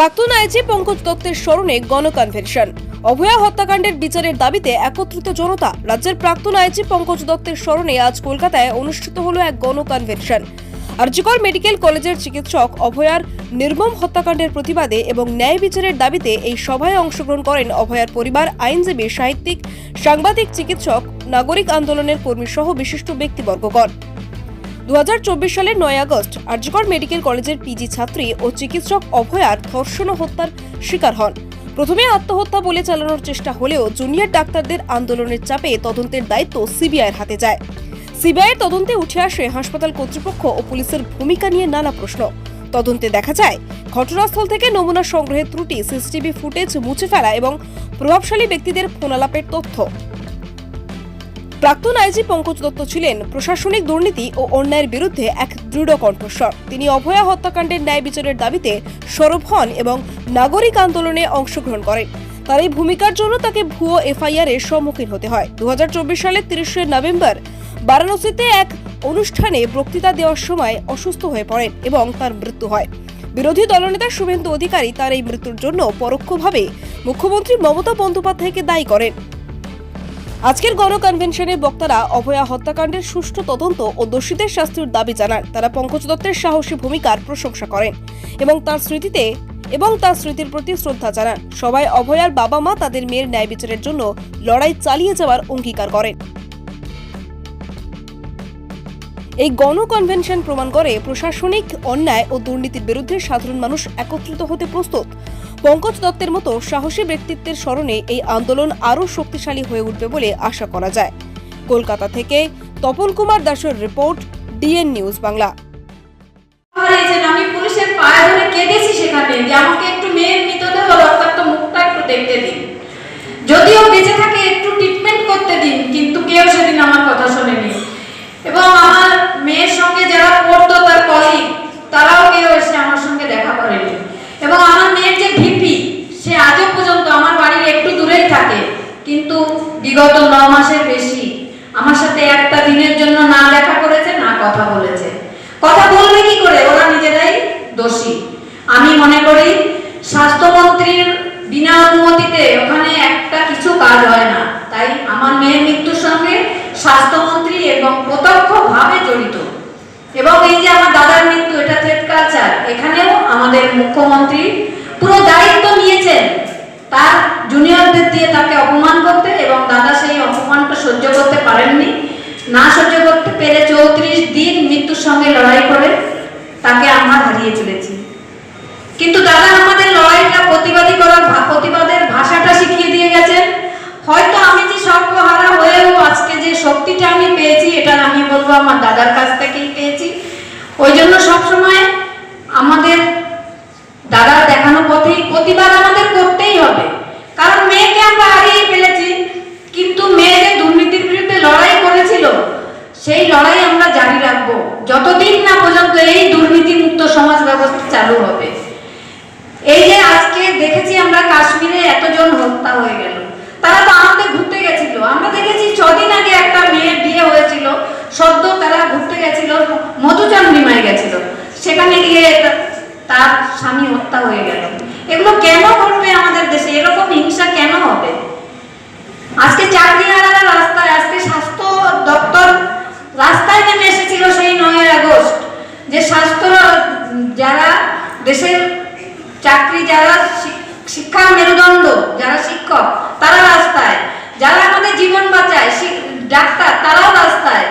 প্রাক্তন আইজি পঙ্কজ দত্তের স্মরণে গণকনভেনশন। অভয়া হত্যাকাণ্ডের বিচারের দাবিতে একত্রিত জনতা রাজ্যের প্রাক্তন আইজি পঙ্কজ দত্তের স্মরণে আজ কলকাতায় অনুষ্ঠিত হলো এক গণকনভেনশন। আরজিকর মেডিকেল কলেজের চিকিৎসক অভয়ার নির্মম হত্যাকাণ্ডের প্রতিবাদে এবং ন্যায় বিচারের দাবিতে এই সভায় অংশগ্রহণ করেন অভয়ার পরিবার, আইনজীবী, সাহিত্যিক, সাংবাদিক, চিকিৎসক, নাগরিক আন্দোলনের কর্মী সহ বিশিষ্ট ব্যক্তিবর্গগণ। দু সালের নয় আগস্ট আরজিকর মেডিকেল কলেজের পিজি ছাত্রী ও চিকিৎসক অভয়ার ধর্ষণ হত্যার শিকার হন। প্রথমে আত্মহত্যা বলে চালানোর চেষ্টা হলেও জুনিয়র ডাক্তারদের আন্দোলনের চাপে তদন্তের দায়িত্ব সিবিআইয়ের হাতে যায়। সিবিআইয়ের তদন্তে উঠে আসে হাসপাতাল কর্তৃপক্ষ ও পুলিশের ভূমিকা নিয়ে নানা প্রশ্ন। তদন্তে দেখা যায়, ঘটনাস্থল থেকে নমুনা সংগ্রহের ত্রুটি সিসিটিভি ফুটেজ মুছে ফেলা এবং প্রভাবশালী ব্যক্তিদের ফোনালাপের তথ্য। প্রাক্তন আইজি পঙ্কজ দত্ত ছিলেন প্রশাসনিক দুর্নীতি ও অন্যায়ের বিরুদ্ধে এক দৃঢ় কণ্ঠস্বর। তিনি অভয়া হত্যাকাণ্ডের ন্যায় বিচারের দাবিতে সরব হন এবং নাগরিক আন্দোলনে অংশগ্রহণ করেন। তার এই ভূমিকার জন্য তাকে ভুয়ো এফআইআর এর সম্মুখীন হতে হয়। দু হাজার চব্বিশ সালের তিরিশে নভেম্বর বারাণসীতে এক অনুষ্ঠানে বক্তৃতা দেওয়ার সময় অসুস্থ হয়ে পড়েন এবং তার মৃত্যু হয়। বিরোধী দলনেতা শুভেন্দু অধিকারী তার এই মৃত্যুর জন্য পরোক্ষভাবে মুখ্যমন্ত্রী মমতা বন্দ্যোপাধ্যায়কে দায়ী করেন। আজকের গণকনভেনশনে বক্তারা অভয়া হত্যাকাণ্ডের সুষ্ঠু তদন্ত ও দোষীদের শাস্তির দাবি জানান। তারা পঙ্কজ দত্তের সাহসী ভূমিকার প্রশংসা করেন এবং তার স্মৃতিতে এবং তার স্মৃতির প্রতি শ্রদ্ধা জানান। সবাই অভয়ার বাবা মা তাদের মেয়ের ন্যায় বিচারের জন্য লড়াই চালিয়ে যাওয়ার অঙ্গীকার করেন। এই গণকনভেনশন প্রমাণ করে প্রশাসনিক অন্যায় ও দুর্নীতির বিরুদ্ধে সাধারণ মানুষ একত্রিত হতে প্রস্তুত। পঙ্কজ দত্তের মতো সাহসী ব্যক্তিত্বের স্মরণে এই আন্দোলন আরও শক্তিশালী হয়ে উঠবে বলে আশা করা যায়। কলকাতা থেকে তপন কুমার দাসের রিপোর্ট, ডিএন নিউজ বাংলা। আমি পুলিশের পায়ে ধরে কেঁদেছি সেখানে, যে আমাকে একটু মেয়ের মৃতদেহ রক্তাক্ত মুখটা একটু দেখতে দিন। যদিও বেঁচে থাকে একটু ট্রিটমেন্ট করতে দিন, কিন্তু কেউ সেদিন আমার কথা শোনেনি এবং আমার মেয়ের সঙ্গে যারা পড়তো তার কলিগ তারাও কেউ এসে আমার সঙ্গে দেখা করেনি এবং আমার মেয়ের যে ভিপি সে আজও পর্যন্ত আমার বাড়ির একটু দূরেই থাকে কিন্তু বিগত ন মাসের বেশি। আমার সাথে একটা দিনের জন্য না দেখা করেছে, না কথা বলেছে। কথা বলবে কি করে? ওরা নিজেরাই দোষী। আমি মনে করি, স্বাস্থ্যমন্ত্রীর বিনা অনুমতিতে ওখানে একটা কিছু কাজ হয় না। তাই আমার মেয়ের মৃত্যুর সঙ্গে স্বাস্থ্যমন্ত্রী এবং প্রত্যক্ষভাবে জড়িত। এবং এই যে আমার দাদার মৃত্যু, এটা থ্রেড কালচার এখানেও আমাদের মুখ্যমন্ত্রী পুরো দায়িত্ব নিয়েছেন। তার জুনিয়রদের দিয়ে তাকে অপমান করতে এবং দাদা সেই অপমানটা সহ্য করতে পারেননি। না সহ্য করতে পেরে চৌত্রিশ দিন মৃত্যুর সঙ্গে লড়াই করে তাকে আমরা হারিয়ে চলেছি কিন্তু দাদা আমাদের লড়াইটা প্রতিবাদী করার প্রতিবাদের ভাষাটা শিখিয়ে দিয়ে গেছেন। হয়তো আমি যে সর্বহারা হয়েও আজকে যে শক্তিটা আমি পেয়েছি, এটা আমি বলব আমার দাদার কাছ থেকেই পেয়েছি। ওই জন্য সবসময় আমাদের দাদার দেখানো পথেই প্রতিবাদ আমাদের করতেই হবে কারণ মেয়েকে আমরা হারিয়ে ফেলেছি কিন্তু মেয়ে যে দুর্নীতির বিরুদ্ধে লড়াই করেছিল সেই লড়াই আমরা রাখব যতদিন না পর্যন্ত এই দুর্নীতি মুক্ত সমাজ ব্যবস্থা চালু হবে। এই যে আজকে দেখেছি আমরা কাশ্মীরে এতজন হত্যা হয়ে গেল। তারা তো আমাদের ঘুরতে গেছিল। আমরা দেখেছি ছদিন আগে একটা মেয়ের বিয়ে হয়েছিল। সদ্য তারা ঘুরতে গেছিল মধুচন্দ্রিমায় গেছিল। সেখানে গিয়ে তার স্বামী হত্যা হয়ে গেল। এগুলো কেন ঘটবে আমাদের দেশে? এরকম হিংসা কেন হবে? আজকে চাকরি আলাদা রাস্তায়, আজকে যারা শিক্ষার মেরুদণ্ড যারা শিক্ষক তারা রাস্তায়। যারা আমাদের জীবন বাঁচায় ডাক্তার তারাও রাস্তায়।